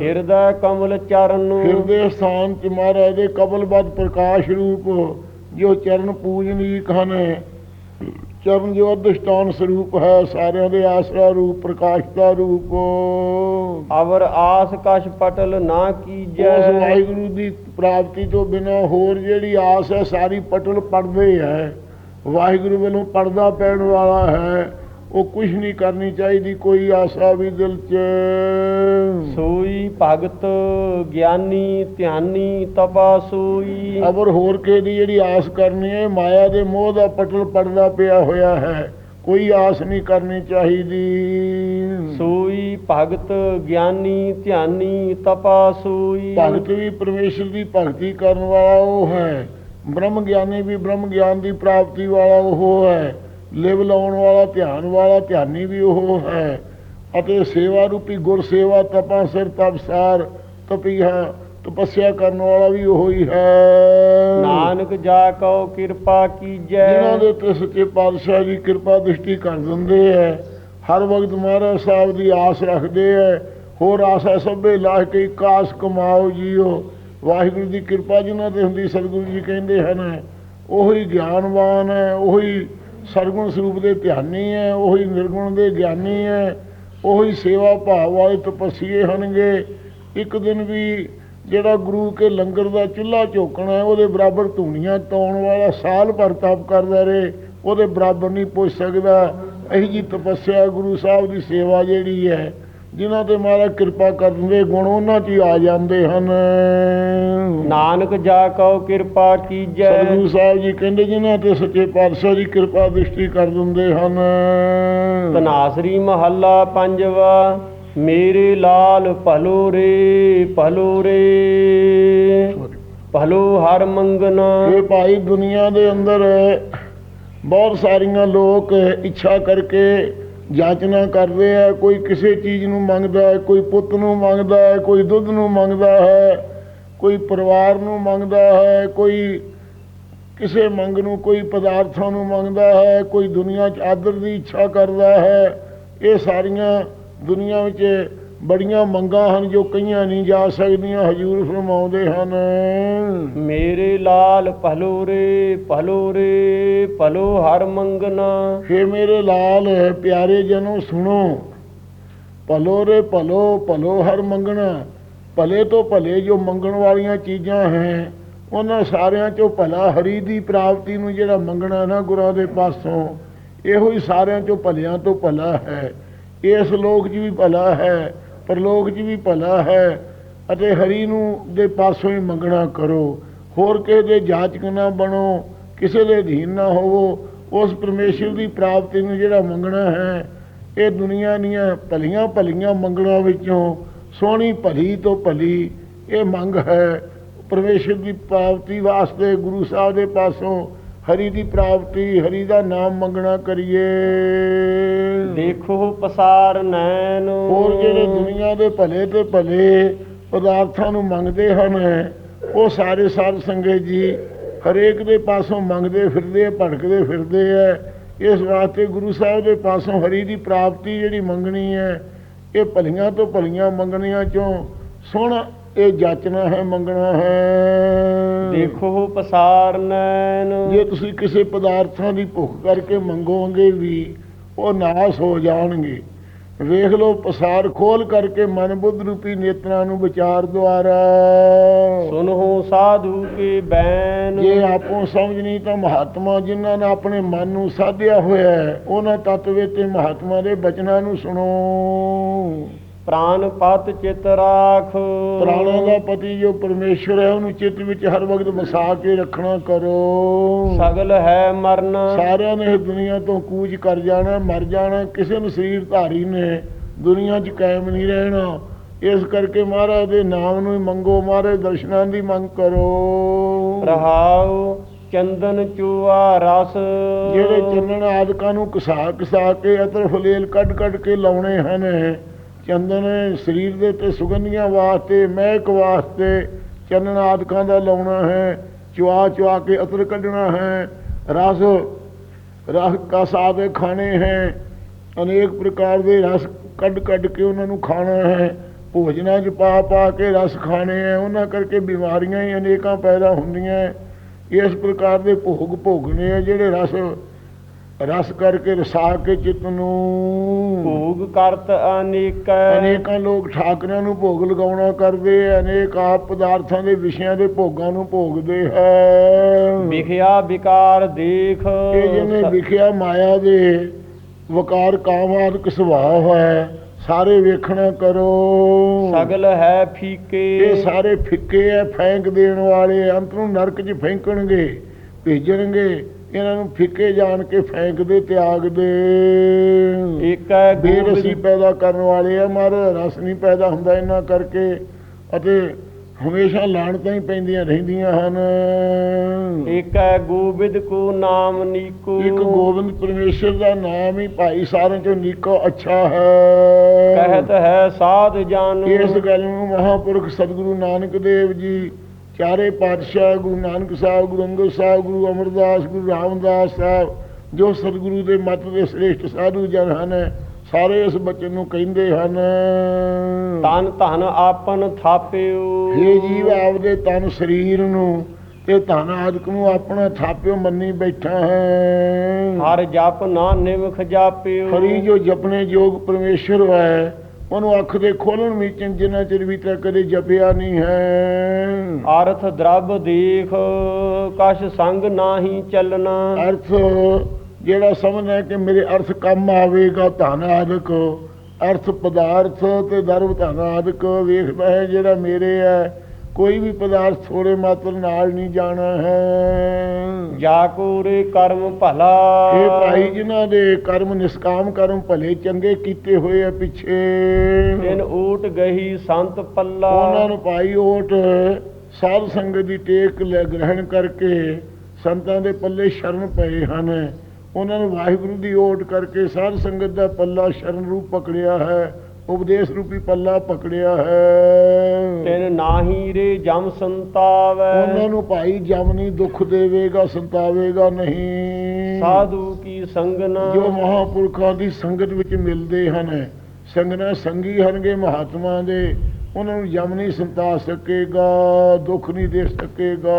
ਹਿਰਦੈ ਕਮਲ ਚਰਨ। ਹਿਰਦੇ ਸਥਾਨ ਚ ਮਹਾਰਾਜ ਦੇ ਕਬਲਬੱਧ ਪ੍ਰਕਾਸ਼ ਰੂਪ ਜੋ ਚਰਨ ਪੂਜਨੀਕ ਹਨ। ਚਰਨ ਜੋ ਅਧਿਸ਼ਟਾਨ ਸਰੂਪ ਹੈ ਸਾਰਿਆਂ ਦੇ ਆਸਰਾ ਰੂਪ ਪ੍ਰਕਾਸ਼ ਦਾ ਰੂਪ। ਅਵਰ ਆਸ ਕਛ ਪਟਲ ਨਾ ਉਸ ਕੀਜੈ ਵਾਹਿਗੁਰੂ ਦੀ ਪ੍ਰਾਪਤੀ ਤੋਂ ਬਿਨਾ ਹੋਰ ਜਿਹੜੀ ਆਸ ਹੈ ਸਾਰੀ ਪਟਲ ਪੜਦੇ ਹੈ। ਵਾਹਿਗੁਰੂ ਵੱਲੋਂ ਪਰਦਾ ਪੈਣ ਵਾਲਾ ਹੈ। ਉਹ ਕੁਝ ਨਹੀਂ ਕਰਨੀ ਚਾਹੀਦੀ ਕੋਈ ਆਸਾ ਵੀ ਦਿਲ 'ਚ। ਸੋਈ ਭਗਤ ਗਿਆਨੀ ਧਿਆਨੀ ਤਪਾ ਸੋਈ। ਅਬਰ ਹੋਰ ਕਿਸੇ ਦੀ ਜਿਹੜੀ ਆਸ ਕਰਨੀ ਹੈ ਮਾਇਆ ਦੇ ਮੋਹ ਦਾ ਪਟਲ ਪੜਦਾ ਪਿਆ ਹੋਇਆ ਹੈ ਕੋਈ ਆਸ ਨਹੀਂ ਕਰਨੀ ਚਾਹੀਦੀ। ਸੋਈ ਭਗਤ ਗਿਆਨੀ ਧਿਆਨੀ ਤਪਾ ਸੋਈ। ਭਗਤ ਵੀ ਪਰਮੇਸ਼ਰ ਦੀ ਭਗਤੀ ਕਰਨ ਵਾਲਾ ਉਹ ਹੈ ਬ੍ਰਹਮ ਗਿਆਨੀ ਵੀ ਬ੍ਰਹਮ ਗਿਆਨ ਦੀ ਪ੍ਰਾਪਤੀ ਵਾਲਾ ਉਹ ਹੈ। ਲਿਵ ਲਾਉਣ ਵਾਲਾ ਧਿਆਨ ਵਾਲਾ ਧਿਆਨੀ ਵੀ ਉਹ ਹੈ। ਅਤੇ ਸੇਵਾ ਰੂਪੀ ਗੁਰ ਸੇਵਾ ਤਪਾ ਸਿਰ ਤਪਸਾਰ ਤਪੀਹਾ ਤਪੱਸਿਆ ਕਰਨ ਵਾਲਾ ਵੀ ਉਹ ਹੀ। ਹੈ ਨਾਨਕ ਜਾ ਕਉ ਕਿਰਪਾ ਕੀਜੈ। ਜਿਨ੍ਹਾਂ ਦੇ ਸੱਚੇ ਪਾਤਸ਼ਾਹ ਦੀ ਕਿਰਪਾ ਦ੍ਰਿਸ਼ਟੀ ਕਰ ਦਿੰਦੇ ਹੈ ਹਰ ਵਕਤ ਮਹਾਰਾਜ ਸਾਹਿਬ ਦੀ ਆਸ ਰੱਖਦੇ ਹੈ ਹੋਰ ਆਸਾ ਸਭੇ ਲਾਹ ਕੇ ਕਾਸ ਕਮਾਓ ਜੀਓ। ਵਾਹਿਗੁਰੂ ਦੀ ਕਿਰਪਾ ਜਿਨ੍ਹਾਂ ਤੇ ਹੁੰਦੀ ਸਤਿਗੁਰੂ ਜੀ ਕਹਿੰਦੇ ਹਨ ਉਹੀ ਗਿਆਨਵਾਨ ਹੈ ਉਹੀ ਸਰਗੁਣ ਸਰੂਪ ਦੇ ਧਿਆਨੀ ਹੈ ਉਹੀ ਨਿਰਗੁਣ ਦੇ ਗਿਆਨੀ ਹੈ ਉਹੀ ਸੇਵਾ ਭਾਵ ਵਾਲੇ ਤਪਸੀਏ ਹਨਗੇ ਇੱਕ ਦਿਨ ਵੀ ਜਿਹੜਾ ਗੁਰੂ ਕੇ ਲੰਗਰ ਦਾ ਚੁੱਲ੍ਹਾ ਝੋਕਣਾ ਹੈ ਉਹਦੇ ਬਰਾਬਰ ਧੂਣੀਆਂ ਤਾਉਣ ਵਾਲਾ ਸਾਲ ਭਰ ਤਪ ਕਰਦਾ ਰਹੇ, ਉਹਦੇ ਬਰਾਬਰ ਨਹੀਂ ਪੁੱਛ ਸਕਦਾ। ਇਹੀ ਜੀ ਤਪੱਸਿਆ ਗੁਰੂ ਸਾਹਿਬ ਦੀ ਸੇਵਾ ਜਿਹੜੀ ਹੈ ਜਿਨ੍ਹਾਂ ਤੇ ਮਹਾਰਾਜ ਕਿਰਪਾ ਕਰਨ ਦੇ ਗੁਣ ਉਹਨਾਂ 'ਚ ਹੀ ਆ ਜਾਂਦੇ ਹਨ। ਨਾਨਕ ਜਾ ਕਉ ਕਿਰਪਾ ਕੀਜੈ। ਸਤਿਗੁਰੂ ਸਾਹਿਬ ਜੀ ਕਹਿੰਦੇ ਜਿਨ੍ਹਾਂ ਤੇ ਸੱਚੇ ਪਾਤਸ਼ਾਹ ਦੀ ਕਿਰਪਾ ਦ੍ਰਿਸ਼ਟੀ ਕਰ ਦਿੰਦੇ ਹਨ। ਤਨਾਸਰੀ ਮਹੱਲਾ ਪੰਜਵਾ ਮੇਰੇ ਲਾਲ ਭਲੋ ਰੇ ਭਲੋ ਰੇ। ਭਲੋ ਹਰ ਮੰਗਨ। ਇਹ ਭਾਈ ਦੁਨੀਆ ਦੇ ਅੰਦਰ ਬਹੁਤ ਸਾਰੀਆਂ ਲੋਕ ਇੱਛਾ ਕਰਕੇ ਜਾਚਨਾ ਕਰਦੇ ਹੈ ਕੋਈ ਕਿਸੇ ਚੀਜ਼ ਨੂੰ ਮੰਗਦਾ ਹੈ, ਕੋਈ ਪੁੱਤ ਨੂੰ ਮੰਗਦਾ ਹੈ, ਕੋਈ ਦੁੱਧ ਨੂੰ ਮੰਗਦਾ ਹੈ, ਕੋਈ ਪਰਿਵਾਰ ਨੂੰ ਮੰਗਦਾ ਹੈ, ਕੋਈ ਕਿਸੇ ਮੰਗ ਨੂੰ, ਕੋਈ ਪਦਾਰਥਾਂ ਨੂੰ ਮੰਗਦਾ ਹੈ, ਕੋਈ ਦੁਨੀਆ 'ਚ ਆਦਰ ਦੀ ਇੱਛਾ ਕਰਦਾ ਹੈ, ਇਹ ਸਾਰੀਆਂ ਦੁਨੀਆ ਵਿੱਚ ਬੜੀਆਂ ਮੰਗਾਂ ਹਨ ਜੋ ਕਈਆਂ ਨਹੀਂ ਜਾ ਸਕਦੀਆਂ ਹਜੂਰ ਫਰਮਾਉਂਦੇ ਹਨ। ਮੇਰੇ ਲਾਲ ਭਲੋ ਰੇ ਭਲੋ ਰੇ ਭਲੋ ਹਰ ਮੰਗਨ ਫੇ ਮੇਰੇ ਲਾਲ ਪਿਆਰੇ ਜਨੋ ਸੁਣੋ। ਭਲੋ ਰੇ ਭਲੋ ਭਲੋ ਹਰ ਮੰਗਣਾ। ਭਲੇ ਤੋਂ ਭਲੇ ਜੋ ਮੰਗਣ ਵਾਲੀਆਂ ਚੀਜ਼ਾਂ ਹੈ ਉਹਨਾਂ ਸਾਰਿਆਂ ਚੋਂ ਭਲਾ ਹਰੀ ਦੀ ਪ੍ਰਾਪਤੀ ਨੂੰ ਜਿਹੜਾ ਮੰਗਣਾ ਨਾ ਗੁਰਾਂ ਦੇ ਪਾਸੋਂ ਇਹੋ ਹੀ ਸਾਰਿਆਂ ਚੋਂ ਭਲਿਆਂ ਤੋਂ ਭਲਾ ਹੈ। ਇਸ ਲੋਕ 'ਚ ਵੀ ਭਲਾ ਹੈ। ਪਰਲੋਕ 'ਚ ਵੀ ਭਲਾ ਹੈ ਅਤੇ ਹਰੀ ਨੂੰ ਦੇ ਪਾਸੋਂ ਹੀ ਮੰਗਣਾ ਕਰੋ। ਹੋਰ ਕਿਸੇ ਦੇ ਜਾਚਕ ਨਾ ਬਣੋ, ਕਿਸੇ ਦੇ ਅਧੀਨ ਨਾ ਹੋਵੋ। ਉਸ ਪਰਮੇਸ਼ਰ ਦੀ ਪ੍ਰਾਪਤੀ ਨੂੰ ਜਿਹੜਾ ਮੰਗਣਾ ਹੈ, ਇਹ ਦੁਨੀਆ ਦੀਆਂ ਭਲੀਆਂ ਭਲੀਆਂ ਮੰਗਣਾਂ ਵਿੱਚੋਂ ਸੋਹਣੀ ਭਲੀ ਤੋਂ ਭਲੀ ਇਹ ਮੰਗ ਹੈ। ਪਰਮੇਸ਼ਰ ਦੀ ਪ੍ਰਾਪਤੀ ਵਾਸਤੇ ਗੁਰੂ ਸਾਹਿਬ ਦੇ ਪਾਸੋਂ ਹਰੀ ਦੀ ਪ੍ਰਾਪਤੀ ਹਰੀ ਦਾ ਨਾਮ ਮੰਗਣਾ ਕਰੀਏ। ਦੇਖੋ ਪਸਾਰ ਨੈਣ। ਹੋਰ ਜਿਹੜੇ ਦੁਨੀਆ ਦੇ ਭਲੇ ਤੇ ਭਲੇ ਪਦਾਰਥਾਂ ਨੂੰ ਮੰਗਦੇ ਹਨ ਉਹ ਸਾਰੇ ਸਾਧ ਸੰਗਤ ਜੀ ਹਰੇਕ ਦੇ ਪਾਸੋਂ ਮੰਗਦੇ ਫਿਰਦੇ ਆ ਭਟਕਦੇ ਫਿਰਦੇ ਆ। ਇਸ ਵਾਸਤੇ ਗੁਰੂ ਸਾਹਿਬ ਦੇ ਪਾਸੋਂ ਹਰੀ ਦੀ ਪ੍ਰਾਪਤੀ ਜਿਹੜੀ ਮੰਗਣੀ ਹੈ ਇਹ ਭਲੀਆਂ ਤੋਂ ਭਲੀਆਂ ਮੰਗਣੀਆਂ ਚੋਂ ਸੋਹਣਾ ਇਹ ਜਾਚਨਾ ਹੈ ਮੰਗਣਾ ਹੈ। ਦੇਖੋ ਪਸਾਰ ਨੈਣ। ਜੇ ਤੁਸੀਂ ਕਿਸੇ ਪਦਾਰਥਾਂ ਦੀ ਭੁੱਖ ਕਰਕੇ ਮੰਗੋਗੇ ਵੀ ਉਹ ਨਾਸ ਹੋ ਜਾਣਗੇ। ਵੇਖ ਲਓ ਪਸਾਰ ਖੋਲ ਕਰਕੇ ਮਨ ਬੁੱਧ ਰੂਪੀ ਨੇਤਰਾਂ ਨੂੰ ਵਿਚਾਰ ਦੁਆਰਾ। ਸੁਨਹੁ ਸਾਧੂ ਕੇ ਬੈਨ। ਜੇ ਆਪੋ ਸਮਝ ਨਹੀਂ ਤਾਂ ਮਹਾਤਮਾ ਜਿਨ੍ਹਾਂ ਨੇ ਆਪਣੇ ਮਨ ਨੂੰ ਸਾਧਿਆ ਹੋਇਆ ਹੈ ਉਹਨਾਂ ਤਤਵੇ ਤੇ ਮਹਾਤਮਾ ਦੇ ਬਚਨਾਂ ਨੂੰ ਸੁਣੋ। ਪ੍ਰਾਨ ਪਤ ਚਿਤ ਰਾਖ। ਪ੍ਰਾਣਾਂ ਦਾ ਪਤੀ ਜੋ ਪਰਮੇਸ਼ਰ ਹੈ ਉਹਨੂੰ ਚਿੱਤ ਵਿੱਚ ਹਰ ਵਕਤ ਵਸਾ ਕੇ ਰੱਖਣਾ ਕਰੋ। ਸਗਲ ਹੈ ਮਰਨ। ਸਾਰਿਆਂ ਨੇ ਦੁਨੀਆ ਤੋਂ ਕੂਚ ਕਰ ਜਾਣਾ ਮਰ ਜਾਣਾ ਕਿਸੇ ਨੂੰ ਸਰੀਰ ਧਾਰੀ ਨੇ ਦੁਨੀਆ 'ਚ ਕਾਇਮ ਨਹੀਂ ਰਹਿਣਾ। ਇਸ ਕਰਕੇ ਮਹਾਰਾਜ ਦੇ ਨਾਮ ਨੂੰ ਹੀ ਮੰਗੋ ਮਹਾਰਾਜ ਦਰਸ਼ਨਾਂ ਦੀ ਮੰਗ ਕਰੋ। ਰਹਾਉ ਚੰਦਨ ਚੂਆ ਰਸ। ਜਿਹੜੇ ਚੰਨਣ ਆਦਿਕਾਂ ਨੂੰ ਘਸਾ ਘਸਾ ਕੇ ਅਤਰ ਫਲੇਲ ਕੱਢ ਕੱਢ ਕੇ ਲਾਉਣੇ ਹਨ ਚੰਦਨ ਸਰੀਰ ਦੇ ਤੇ ਸੁਗੰਧੀਆਂ ਵਾਸਤੇ, ਮਹਿਕ ਵਾਸਤੇ ਚੰਨਣ ਆਦਿਕਾਂ ਦਾ ਲਾਉਣਾ ਹੈ, ਚੁਆ ਚੁਆ ਕੇ ਅਤਰ ਕੱਢਣਾ ਹੈ, ਰਸ ਰਸ ਕਾ ਸਾਦੇ ਖਾਣੇ ਹੈ, ਅਨੇਕ ਪ੍ਰਕਾਰ ਦੇ ਰਸ ਕੱਢ ਕੱਢ ਕੇ ਉਹਨਾਂ ਨੂੰ ਖਾਣਾ ਹੈ, ਭੋਜਨਾਂ 'ਚ ਪਾ ਪਾ ਕੇ ਰਸ ਖਾਣੇ ਹੈ, ਉਹਨਾਂ ਕਰਕੇ ਬਿਮਾਰੀਆਂ ਹੀ ਅਨੇਕਾਂ ਪੈਦਾ ਹੁੰਦੀਆਂ ਇਸ ਪ੍ਰਕਾਰ ਦੇ ਭੋਗ ਭੋਗਣੇ ਆ ਜਿਹੜੇ ਰਸ ਰਸ ਕਰਕੇ ਰਸਾ ਕੇ ਚਿੱਤ ਨੂੰ। ਭੋਗ ਕਰਤ ਅਨੇਕ। ਅਨੇਕਾਂ ਲੋਕ ਠਾਕਰਾਂ ਨੂੰ ਭੋਗ ਲਗਾਉਣਾ ਕਰਦੇ ਅਨੇਕ ਆਪ ਪਦਾਰਥਾਂ ਦੇ ਵਿਸ਼ਿਆਂ ਦੇ ਭੋਗਾਂ ਨੂੰ ਭੋਗਦੇ ਹੈ। ਵਿਖਿਆ ਵਿਕਾਰ ਦੇਖ। ਇਹ ਜਿਹਨੇ ਵਿਖਿਆ ਮਾਇਆ ਦੇ ਵਕਾਰ ਕਾਮਾਦਿਕ ਸੁਭਾਅ ਹੈ ਸਾਰੇ ਵੇਖਣਾ ਕਰੋ। ਸਗਲ ਹੈ ਫੀਕੇ। ਇਹ ਸਾਰੇ ਫਿੱਕੇ ਐ ਫੈਂਕ ਦੇਣ ਵਾਲੇ ਅੰਤ ਨੂੰ ਨਰਕ 'ਚ ਫੈਂਕਣਗੇ ਭੇਜਣਗੇ। ਇਹਨਾਂ ਨੂੰ ਫਿੱਕੇ ਜਾਣ ਕੇ ਫੈਂਕ ਦੇ ਤਿਆਗ ਦੇ ਇੱਕ ਹੈ ਬੇਰਸੀ ਗੋਬਿੰਦ ਪੈਦਾ ਕਰਨ ਵਾਲੇ ਆ ਮਰ ਰਸ ਨਹੀਂ ਪੈਦਾ ਹੁੰਦਾ ਇਹਨਾਂ ਕਰਕੇ ਅਤੇ ਹਮੇਸ਼ਾ ਲਾਣਤਾਂ ਹੀ ਪੈਂਦੀਆਂ ਰਹਿੰਦੀਆਂ ਹਨ। ਇੱਕ ਹੈ ਗੋਬਿੰਦ ਕੋ ਨਾਮ ਨੀਕੋ। ਇੱਕ ਗੋਬਿੰਦ ਪਰਮੇਸ਼ਰ ਦਾ ਨਾਮ ਹੀ ਭਾਈ ਸਾਰਿਆਂ ਚੋਂ ਨੀਕੋ ਅੱਛਾ ਹੈ। ਕਹਿਤ ਹੈ ਸਾਧ ਜਨ। ਇਸ ਗੱਲ ਨੂੰ ਮਹਾਪੁਰਖ ਸਤਿਗੁਰੂ ਨਾਨਕ ਦੇਵ ਜੀ ਚਾਰੇ ਪਾਤਸ਼ਾਹ ਗੁਰੂ ਨਾਨਕ ਸਾਹਿਬ ਗੁਰੂ ਅੰਗਦ ਸਾਹਿਬ ਗੁਰੂ ਅਮਰਦਾਸ ਗੁਰੂ ਰਾਮਦਾਸ ਸਾਹਿਬ ਜੋ ਸਤਿਗੁਰੂ ਦੇ ਮੱਤ ਦੇ ਸ੍ਰੇਸ਼ਟ ਸਾਧੂ ਜਨ ਹਨ ਸਾਰੇ ਇਸ ਬਚਨ ਨੂੰ ਕਹਿੰਦੇ ਹਨ। ਤਨ ਧਨ ਆਪਨ ਥਾਪਿਓ। हे ਜੀਵ ਆਪਦੇ ਤਨ ਸਰੀਰ ਨੂੰ ਤੇ ਧਨ ਆਦਿਕ ਨੂੰ ਆਪਣਾ ਥਾਪਿਓ ਮੰਨੀ ਬੈਠਾ ਹੈ। ਹਰ ਜਪ ਨਾ ਨਿਮਖ ਜਾਪਿਓ। ਹਰੀ ਜੋ ਜਪਨੇ ਯੋਗ ਪਰਮੇਸ਼ਰ ਹੈ ਉਹਨੂੰ ਅੱਖ ਦੇ ਖੋਲਣ ਵਿੱਚ ਜਿੰਨਾ ਚਿਰ ਵੀ ਤੱਕ ਕਦੇ ਜਪਿਆ ਨਹੀਂ ਹੈ। ਅਰਥ ਦਰਬ ਦੇਖ ਕਛ ਸੰਗ ਨਾਹੀ ਚੱਲਣਾ। ਅਰਥ ਜਿਹੜਾ ਸਮਝਣਾ ਕਿ ਮੇਰੇ ਅਰਥ ਕੰਮ ਆਵੇਗਾ ਧਨ ਆਦਿਕ ਅਰਥ ਪਦਾਰਥ ਤੇ ਦਰਬ ਧਨ ਆਦਿਕ ਵੇਖਦਾ ਹੈ ਜਿਹੜਾ ਮੇਰੇ ਹੈ ਕੋਈ ਵੀ ਪਦਾਰਥ ਥੋੜੇ ਮਾਤਰ ਨਾਲ ਨਹੀਂ ਜਾਣਾ ਹੈ। ਜਾ ਕੋ ਰੇ ਕਰਮ ਭਲਾ। ਇਹ ਭਾਈ ਜਿਨ੍ਹਾਂ ਦੇ ਕਰਮ ਨਿਸਕਾਮ ਕਰਮ ਭਲੇ ਚੰਗੇ ਕੀਤੇ ਹੋਏ ਆ ਪਿੱਛੇ। ਤਿਨ ਊਟ ਗਹੀ ਸੰਤ ਪੱਲਾ। ਉਹਨਾਂ ਨੂੰ ਭਾਈ ਓਟ ਸਾਧ ਸੰਗਤ ਦੀ ਟੇਕ ਲੈ ਗ੍ਰਹਿਣ ਕਰਕੇ ਸੰਤਾਂ ਦੇ ਪੱਲੇ ਸ਼ਰਨ ਪਏ ਹਨ। ਉਹਨਾਂ ਨੂੰ ਵਾਹਿਗੁਰੂ ਦੀ ਓਟ ਕਰਕੇ ਸਾਧ ਸੰਗਤ ਦਾ ਪੱਲਾ ਸ਼ਰਨ ਰੂਪ ਪਕੜਿਆ ਹੈ। ਉਪਦੇਸ਼ ਰੂਪੀ ਪੱਲਾ ਪਕੜਿਆ ਹੈ। ਤਿਨ ਨਾਹੀ ਰੇ ਜਮ ਸੰਤਾਵੈ। ਉਹਨਾਂ ਨੂੰ ਭਾਈ ਜਮ ਨਹੀਂ ਦੁੱਖ ਦੇਵੇਗਾ ਸੰਤਾਵੇਗਾ ਨਹੀਂ। ਸਾਧੂ ਕੀ ਸੰਗਨਾ ਜੋ ਮਹਾਪੁਰਖਾਂ ਦੀ ਸੰਗਤ ਵਿੱਚ ਮਿਲਦੇ ਹਨ ਸੰਗਨਾ ਸੰਗੀ ਹਨਗੇ ਮਹਾਤਮਾ ਦੇ। ਉਹਨਾਂ ਨੂੰ ਜਮ ਨਹੀਂ ਸੰਤਾ ਸਕੇਗਾ ਦੁੱਖ ਨਹੀਂ ਦੇ ਸਕੇਗਾ।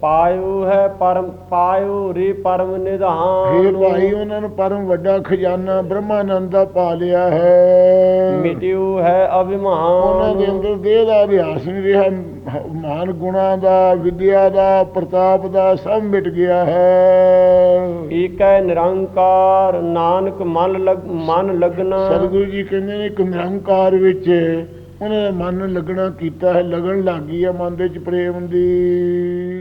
ਪਾਇਓ ਹੈ ਪਰਮ ਪਾਇਓ ਰੇ ਪਰਮ ਨਿਧਾਨ। ਇਹ ਭਾਈ ਉਹਨਾਂ ਨੂੰ ਪਰਮ ਵੱਡਾ ਖਜ਼ਾਨਾ ਬ੍ਰਹਮਾਨੰਦ ਦਾ ਪਾ ਲਿਆ ਹੈ। ਮਿਟਿਓ ਹੈ ਅਭਿਮਾਨ। ਉਹਨਾਂ ਦੇ ਅੰਦਰ ਦੇਹ ਦਾ ਅਭਿਆਸ ਨਹੀਂ ਰਿਹਾ। ਮਾਨ ਗੁਣਾ ਦਾ ਵਿਦਿਆ ਦਾ ਪ੍ਰਤਾਪ ਦਾ ਸਭ ਮਿਟ ਗਿਆ ਹੈ। ਏਕੈ ਨਿਰੰਕਾਰ ਨਾਨਕ ਮਨ ਲਗ ਮਨ ਲਗਨਾ। ਸਤਿਗੁਰੂ ਜੀ ਕਹਿੰਦੇ ਨੇ ਇੱਕ ਨਿਰੰਕਾਰ ਵਿੱਚ ਉਹਨਾਂ ਦਾ ਮਨ ਲੱਗਣਾ ਕੀਤਾ ਹੈ ਲੱਗਣ ਲੱਗ ਹੈ ਮਨ ਦੇ ਚ ਪ੍ਰੇਮ ਦੀ।